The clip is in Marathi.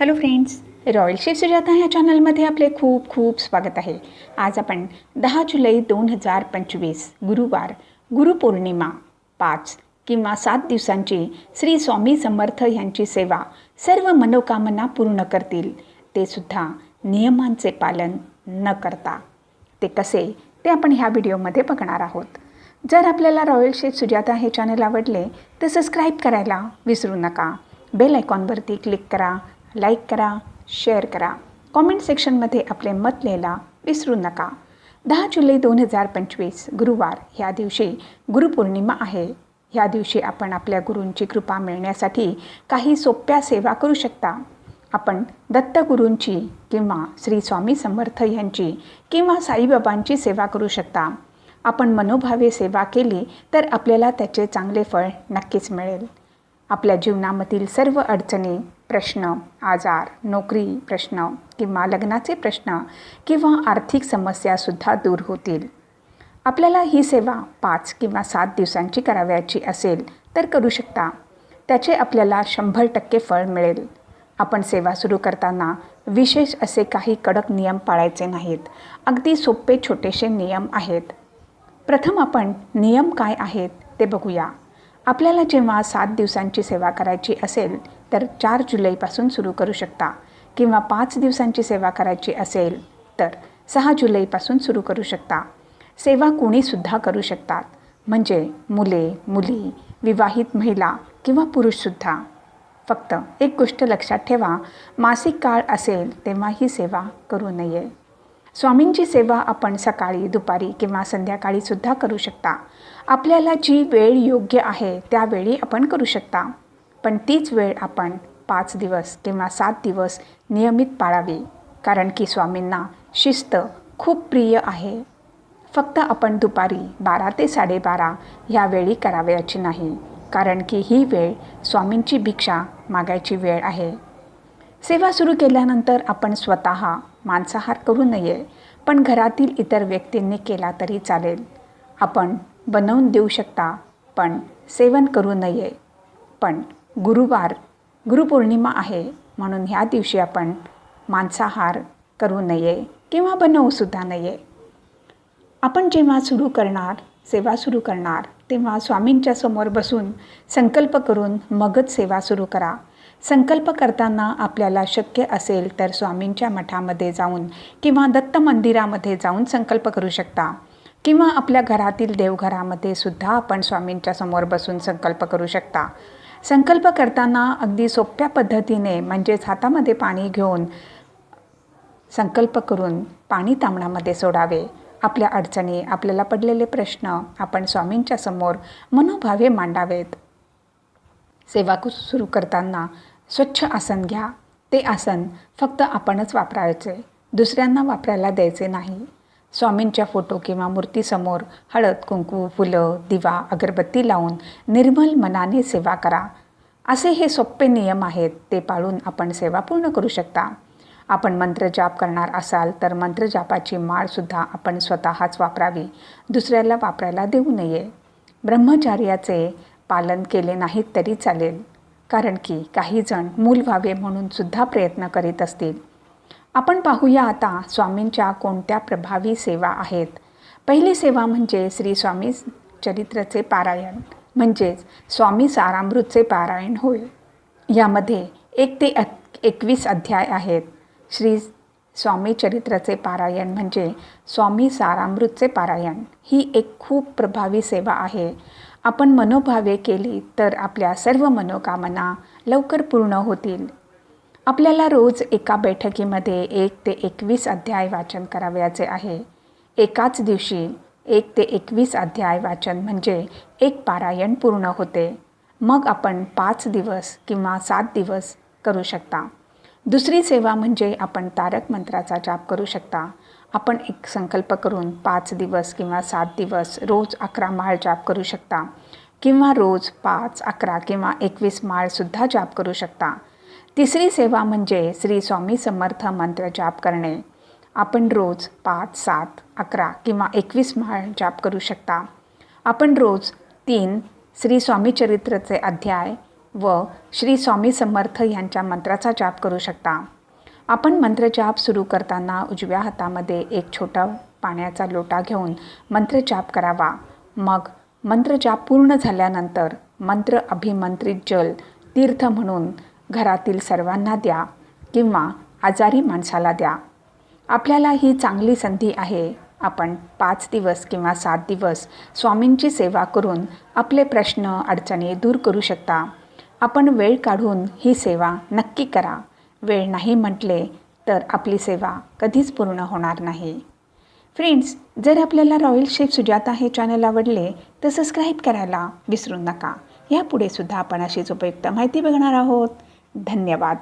Hello friends royal chef Sujata ह्या चॅनलमध्ये आपले खूप खूप स्वागत आहे. आज आपण दहा जुलै दोन हजार पंचवीस गुरुवार गुरुपौर्णिमा पाच किंवा सात दिवसांची श्री स्वामी समर्थ यांची सेवा सर्व मनोकामना पूर्ण करतील. ते सुद्धा नियमांचे पालन न करता. ते कसे? ते आपण ह्या व्हिडिओमध्ये बघणार आहोत. जर आपल्याला रॉयल शेफ सुजाता हे चॅनल आवडले तर सबस्क्राईब करायला विसरू नका. बेल आयकॉनवरती क्लिक करा. लाईक करा शेअर करा. कॉमेंट सेक्शनमध्ये आपले मत लिहायला विसरू नका. दहा जुलै दोन हजार पंचवीस गुरुवार. ह्या दिवशी गुरुपौर्णिमा आहे. ह्या दिवशी आपण आपल्या गुरूंची कृपा मिळण्यासाठी काही सोप्या सेवा करू शकता. आपण दत्तगुरूंची किंवा श्री स्वामी समर्थ यांची किंवा साईबाबांची सेवा करू शकता. आपण मनोभावे सेवा केली तर आपल्याला त्याचे चांगले फळ नक्कीच मिळेल. आपल्या जीवनामधील सर्व अडचणी प्रश्न आजार नोकरी प्रश्न किंवा लग्नाचे प्रश्न किंवा आर्थिक समस्यासुद्धा दूर होतील. आपल्याला ही सेवा पाच किंवा सात दिवसांची करावयाची असेल तर करू शकता. त्याचे आपल्याला शंभर टक्के फळ मिळेल. आपण सेवा सुरू करताना विशेष असे काही कडक नियम पाळायचे नाहीत. अगदी सोपे छोटेसे नियम आहेत. प्रथम आपण नियम काय आहेत ते बघूया. आपल्याला जेव्हा सात दिवसांची सेवा करायची असेल तर चार जुलैपासून सुरू करू शकता. किंवा पाच दिवसांची सेवा करायची असेल तर सहा जुलैपासून सुरू करू शकता. सेवा कोणीसुद्धा करू शकतात. म्हणजे मुले मुली विवाहित महिला किंवा पुरुषसुद्धा फक्त एक गोष्ट लक्षात ठेवा मासिक काळ असेल तेव्हा ही सेवा करू नये. स्वामींची सेवा आपण सकाळी दुपारी किंवा संध्याकाळीसुद्धा करू शकता. आपल्याला जी वेळ योग्य आहे त्यावेळी आपण करू शकता. पण तीच वेळ आपण पाच दिवस किंवा सात दिवस नियमित पाळावी कारण की स्वामींना शिस्त खूप प्रिय आहे. फक्त आपण दुपारी बारा ते साडेबारा ह्या वेळी करावयाची नाही कारण की ही वेळ स्वामींची भिक्षा मागायची वेळ आहे. सेवा सुरू केल्यानंतर आपण स्वतः मांसाहार करू नये पण घरातील इतर व्यक्तींनी केला तरी चालेल. आपण बनवून देऊ शकता पण सेवन करू नये. पण गुरुवार गुरुपौर्णिमा आहे म्हणून ह्या दिवशी आपण मांसाहार करू नये किंवा बनवूसुद्धा नये. आपण जेव्हा सुरू करणार सेवा सुरू करणार तेव्हा स्वामींच्या समोर बसून संकल्प करून मगच सेवा सुरू करा. संकल्प करताना आपल्याला शक्य असेल तर स्वामींच्या मठामध्ये जाऊन किंवा दत्त मंदिरामध्ये जाऊन संकल्प करू शकता. किंवा आपल्या घरातील देवघरामध्ये सुद्धा आपण स्वामींच्या समोर बसून संकल्प करू शकता. संकल्प करताना अगदी सोप्या पद्धतीने म्हणजेच हातामध्ये पाणी घेऊन संकल्प करून पाणी तांबणामध्ये सोडावे. आपल्या अडचणी आपल्याला पडलेले प्रश्न आपण स्वामींच्या समोर मनोभावे मांडावेत. सेवा सुरू करताना स्वच्छ आसन घ्या. ते आसन फक्त आपणच वापरायचे. दुसऱ्यांना वापरायला द्यायचे नाही. स्वामींच्या फोटो किंवा मूर्तीसमोर हळद कुंकू फुलं दिवा अगरबत्ती लावून निर्मल मनाने सेवा करा. असे हे सोपे नियम आहेत ते पाळून आपण सेवा पूर्ण करू शकता. आपण मंत्रजाप करणार असाल तर मंत्रजापाची माळसुद्धा आपण स्वतःच वापरावी. दुसऱ्याला वापरायला देऊ नये. ब्रह्मचार्याचे पालन केले नाहीत तरी चालेल. कारण की काही जण मूल व्हावे म्हणून सुद्धा प्रयत्न करीत असतील. आपण पाहूया आता स्वामींच्या कोणत्या प्रभावी सेवा आहेत. पहिली सेवा म्हणजे श्री स्वामी चरित्रचे पारायण म्हणजेच स्वामी सारामृतचे पारायण होय. यामध्ये एक ते एकवीस अध्याय आहेत. श्री स्वामी चरित्राचे पारायण म्हणजे स्वामी सारामृतचे पारायण ही एक खूप प्रभावी सेवा आहे. आपण मनोभावे केली तर आपल्या सर्व मनोकामना लवकर पूर्ण होतील. आपल्याला रोज एका बैठकीमध्ये एक ते एकवीस अध्याय वाचन करावयाचे आहे. एकाच दिवशी एक ते एकवीस अध्याय वाचन म्हणजे एक पारायण पूर्ण होते. मग आपण पाच दिवस किंवा सात दिवस करू शकता. दुसरी सेवा म्हणजे आपण तारक मंत्राचा जाप करू शकता. आपण एक संकल्प करून पाच दिवस किंवा सात दिवस रोज अकरा माळ जाप करू शकता. किंवा रोज पाच अकरा किंवा एकवीस माळसुद्धा जाप करू शकता. तिसरी सेवा म्हणजे श्री स्वामी समर्थ मंत्र जाप करणे. आपण रोज पाच सात अकरा किंवा एकवीस माळ जाप करू शकता. आपण रोज तीन श्री स्वामी चरित्रचे अध्याय व श्री स्वामी समर्थ यांच्या मंत्राचा जाप करू शकता. आपण मंत्रजाप सुरू करताना उजव्या हातामध्ये एक छोटा पाण्याचा लोटा घेऊन मंत्रजाप करावा. मग मंत्रजाप पूर्ण झाल्यानंतर मंत्र अभिमंत्रित जल तीर्थ म्हणून घरातील सर्वांना द्या किंवा आजारी माणसाला द्या. आपल्याला ही चांगली संधी आहे. आपण पाच दिवस किंवा सात दिवस स्वामींची सेवा करून आपले प्रश्न अडचणी दूर करू शकता. आपण वेळ काढून ही सेवा नक्की करा. वेळ नाही म्हटले तर आपली सेवा कधीच पूर्ण होणार नाही. फ्रेंड्स जर आपल्याला रॉयल शेफ सुजाता हे चॅनल आवडले तर सबस्क्राईब करायला विसरू नका. यापुढे सुद्धा आपण अशीच उपयुक्त माहिती बघणार आहोत. धन्यवाद.